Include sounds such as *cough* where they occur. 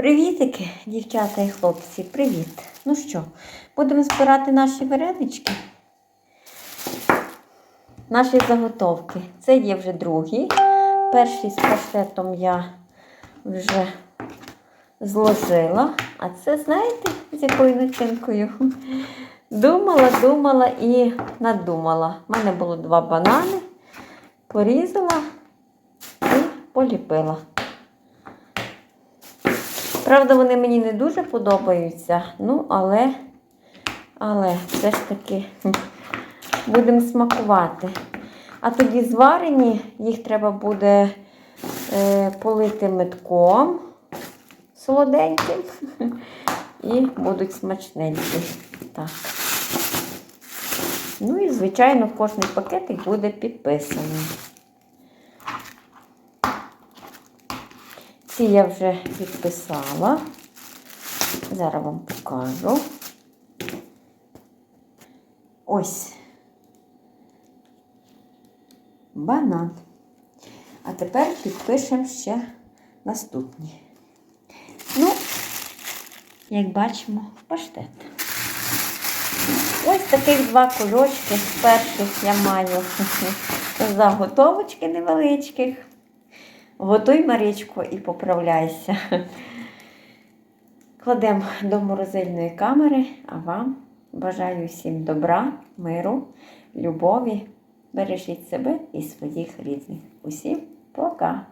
Привітики, дівчата і хлопці, привіт! Ну що, будемо збирати наші варенички. Наші заготовки. Це є вже другий. Перший з паштетом я вже зложила. А це, знаєте, з якою начинкою? Думала, думала і надумала. У мене було два банани, порізала і поліпила. Правда, вони мені не дуже подобаються, ну, але, але все ж таки *laughs* будемо смакувати. А тоді зварені, їх треба буде е, полити метком солоденьким *laughs* і будуть смачненькі. Так. Ну і, звичайно, кожний пакетик буде підписаний. Ці я вже підписала. Зараз вам покажу. Ось. Банан. А тепер підпишемо ще наступні. Ну, як бачимо, паштет. Ось таких два кульочки. Перших я маю *laughs* заготовочки невеличких. Готуй Марічко і поправляйся. Кладемо до морозильної камери, а вам бажаю всім добра, миру, любові. Бережіть себе і своїх рідних. Усім пока!